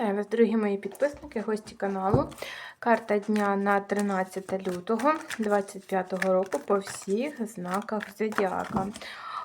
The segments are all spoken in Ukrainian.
Вітаю вас, дорогі мої підписники, гості каналу. Карта дня на 13 лютого 2025 року по всіх знаках зодіака.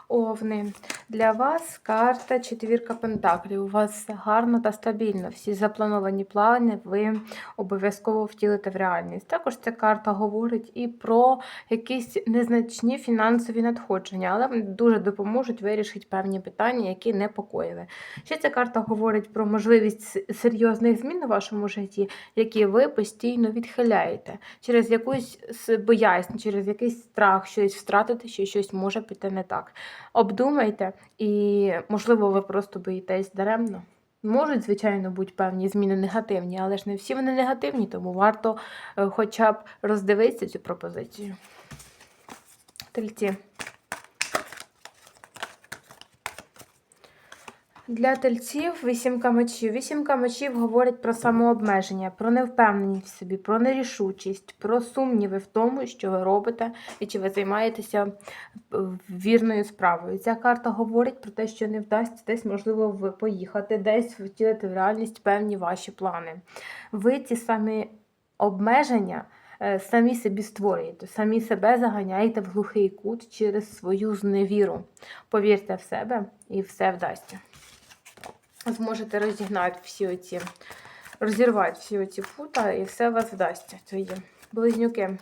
Овни. Для вас карта четвірка пентаклів. У вас гарно та стабільно. Всі заплановані плани ви обов'язково втілите в реальність. Також ця карта говорить і про якісь незначні фінансові надходження, але дуже допоможуть вирішити певні питання, які непокоїли. Ще ця карта говорить про можливість серйозних змін у вашому житті, які ви постійно відхиляєте через якусь боязнь, через якийсь страх, щось втратити, що щось може піти не так. Обдумайте, і, можливо, ви просто боїтесь даремно. Можуть, звичайно, бути певні зміни негативні, але ж не всі вони негативні, тому варто е, хоча б роздивитися цю пропозицію. Тельці. Для тельців вісімка мечів. Вісімка мечів говорить про самообмеження, про невпевненість в собі, про нерішучість, про сумніви в тому, що ви робите і чи ви займаєтеся е, вірною справою. Ця карта говорить про те, що не вдасться десь, можливо, ви поїхати, десь втілити в реальність певні ваші плани. Ви ці самі обмеження. е, Самі собі створюєте, самі себе заганяєте в глухий кут через свою зневіру. Повірте в себе і все вдасться зможете розігнати всі оці, розірвати всі оці пута, і все у вас вдасться. Це близнюки.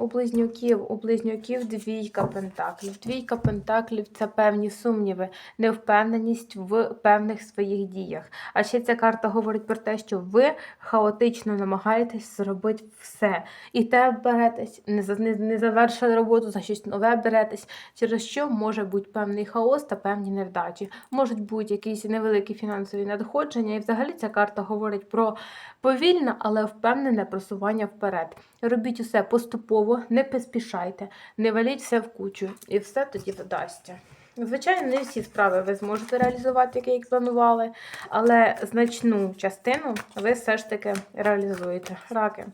У близнюків, у близнюків двійка пентаклів. Двійка пентаклів це певні сумніви, невпевненість в певних своїх діях. А ще ця карта говорить про те, що ви хаотично намагаєтесь зробити все. І те беретесь, не, завершили роботу, за щось нове беретесь, через що може бути певний хаос та певні невдачі. Можуть бути якісь невеликі фінансові надходження. І взагалі ця карта говорить про повільне, але впевнене просування вперед. Робіть усе поступово, не поспішайте, не валіть все в кучу, і все тоді вдасться. Звичайно, не всі справи ви зможете реалізувати, як їх планували, але значну частину ви все ж таки реалізуєте. Раки.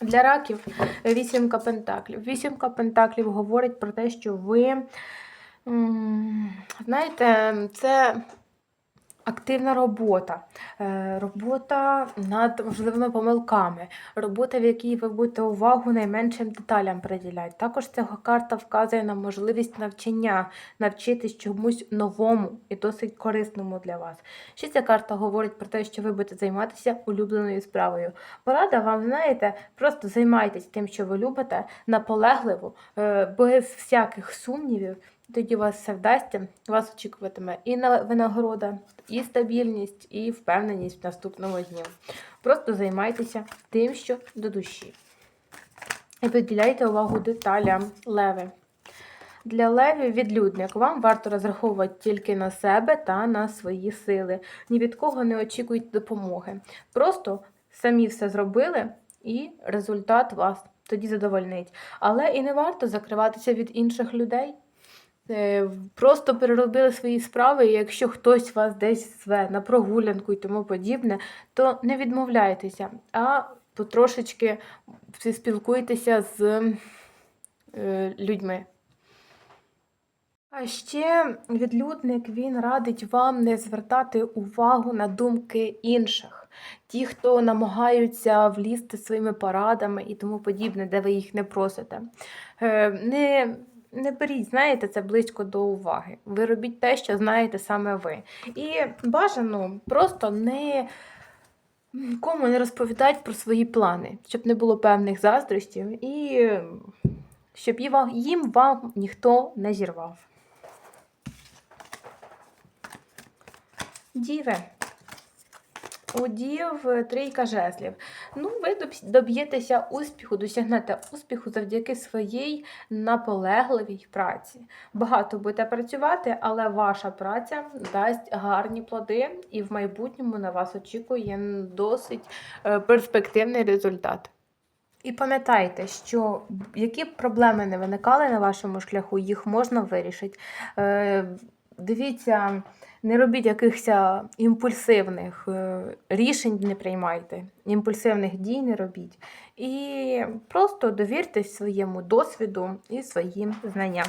Для раків вісімка пентаклів. Вісімка пентаклів говорить про те, що ви, знаєте, це активна робота, Е, робота над можливими помилками, робота, в якій ви будете увагу найменшим деталям приділяти. Також ця карта вказує на можливість навчання, навчитись чомусь новому і досить корисному для вас. Ще ця карта говорить про те, що ви будете займатися улюбленою справою. Порада вам, знаєте, просто займайтесь тим, що ви любите, наполегливо, е, без всяких сумнівів. Тоді у вас все вдасться, вас очікуватиме і винагорода, і стабільність, і впевненість в наступному дні. Просто займайтеся тим, що до душі. І приділяйте увагу деталям леви. Для левів відлюдник вам варто розраховувати тільки на себе та на свої сили. Ні від кого не очікуйте допомоги. Просто самі все зробили, і результат вас тоді задовольнить. Але і не варто закриватися від інших людей. Е, Просто переробили свої справи, і якщо хтось вас десь зве на прогулянку і тому подібне, то не відмовляйтеся, а потрошечки спілкуйтеся з е, людьми. А ще відлюдник він радить вам не звертати увагу на думки інших. Ті, хто намагаються влізти своїми порадами і тому подібне, де ви їх не просите. Е, Не, не беріть, знаєте, це близько до уваги. Ви робіть те, що знаєте саме ви. І бажано просто не нікому не розповідати про свої плани, щоб не було певних заздростів і щоб їм вам- ніхто не зірвав. Діви. У дів е, трійка жезлів. Ну, ви доб'єтеся успіху, досягнете успіху завдяки своїй наполегливій праці. Багато будете працювати, але ваша праця дасть гарні плоди, і в майбутньому на вас очікує досить е, перспективний результат. І пам'ятайте, що які б проблеми не виникали на вашому шляху, їх можна вирішити. Дивіться, не робіть якихось імпульсивних е, рішень, не приймайте, імпульсивних дій не робіть. І просто довіртесь своєму досвіду і своїм знанням.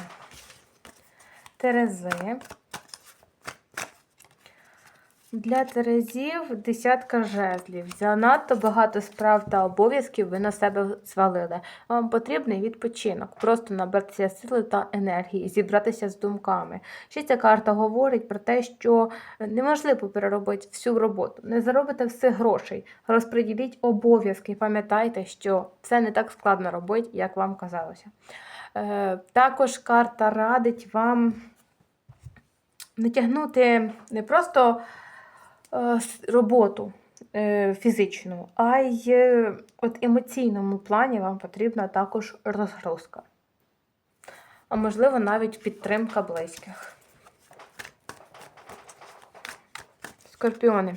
Терези. Для Терезів десятка жезлів. Занадто багато справ та обов'язків ви на себе звалили. Вам потрібний відпочинок, просто набратися сили та енергії, зібратися з думками. Ще ця карта говорить про те, що неможливо переробити всю роботу. Не заробите все грошей. Розподіліть обов'язки. Пам'ятайте, що це не так складно робити, як вам казалося. Е, Також карта радить вам не тягнути не просто роботу е, фізичну, а й е, от емоційному плані вам потрібна також розгрузка. А можливо, навіть підтримка близьких. Скорпіони.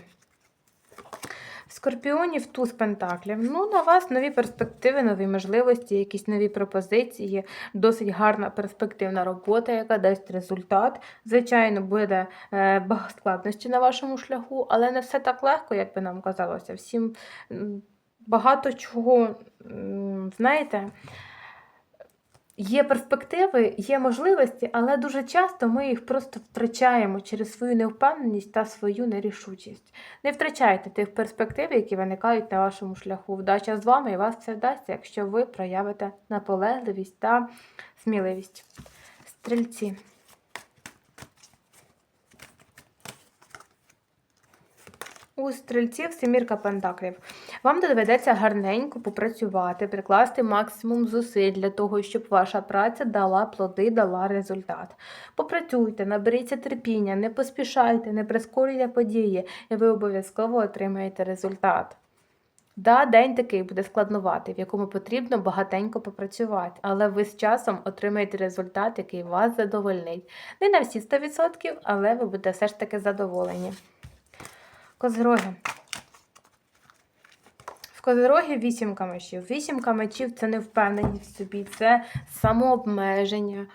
Скорпіонів туз пентаклів. Ну, на вас нові перспективи, нові можливості, якісь нові пропозиції, досить гарна перспективна робота, яка дасть результат. Звичайно, буде е, багато складності на вашому шляху, але не все так легко, як би нам казалося. Всім багато чого, знаєте. Є перспективи, є можливості, але дуже часто ми їх просто втрачаємо через свою невпевненість та свою нерішучість. Не втрачайте тих перспектив, які виникають на вашому шляху. Вдача з вами і вас це вдасться, якщо ви проявите наполегливість та сміливість. Стрільці. У стрільців семірка пентаклів. Вам доведеться гарненько попрацювати, прикласти максимум зусиль для того, щоб ваша праця дала плоди, дала результат. Попрацюйте, наберіться терпіння, не поспішайте, не прискорюйте події, і ви обов'язково отримаєте результат. Да, день такий буде складнуватий, в якому потрібно багатенько попрацювати, але ви з часом отримаєте результат, який вас задовольнить. Не на всі 100%, але ви будете все ж таки задоволені. Козроги. В Козорогі вісімка мечів. Вісімка мечів це невпевненість в собі, це самообмеження.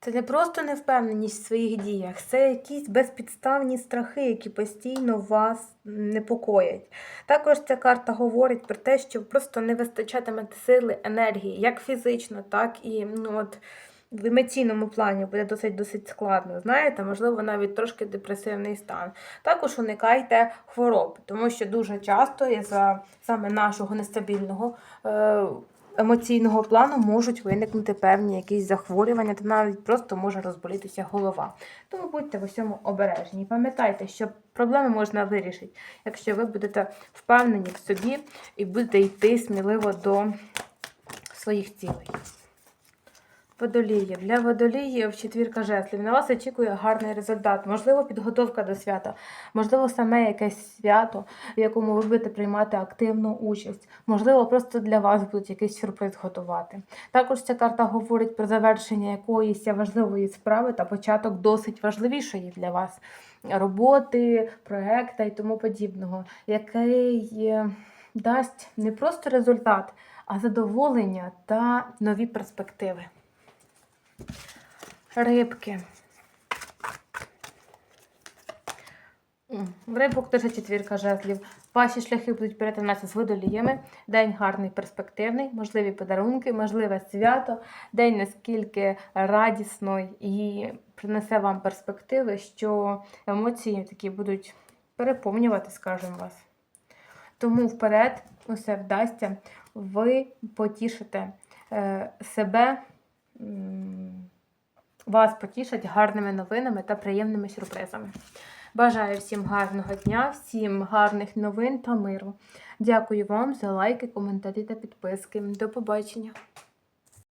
Це не просто невпевненість в своїх діях, це якісь безпідставні страхи, які постійно вас непокоять. Також ця карта говорить про те, що просто не вистачатимете сили, енергії, як фізично, так і ну, от, в емоційному плані буде досить досить складно. Знаєте, можливо, навіть трошки депресивний стан. Також уникайте хвороб, тому що дуже часто із-за саме нашого нестабільного. Е- Емоційного плану можуть виникнути певні якісь захворювання, та навіть просто може розболітися голова. Тому будьте в усьому обережні. І Пам'ятайте, що проблеми можна вирішити, якщо ви будете впевнені в собі і будете йти сміливо до своїх цілей. Водолії. Для водоліїв четвірка жезлів. На вас очікує гарний результат. Можливо, підготовка до свята, можливо, саме якесь свято, в якому ви будете приймати активну участь. Можливо, просто для вас будуть якийсь сюрприз готувати. Також ця карта говорить про завершення якоїсь важливої справи та початок досить важливішої для вас роботи, проекта і тому подібного, який е, дасть не просто результат, а задоволення та нові перспективи. Рибки. В рибок теж четвірка жезлів. Ваші шляхи будуть перетинатися з водоліями. День гарний, перспективний, можливі подарунки, можливе свято. День наскільки радісно і принесе вам перспективи, що емоції такі будуть переповнювати, скажімо вас. Тому вперед усе вдасться, ви потішите е, себе, вас потішать гарними новинами та приємними сюрпризами. Бажаю всім гарного дня, всім гарних новин та миру. Дякую вам за лайки, коментарі та підписки. До побачення!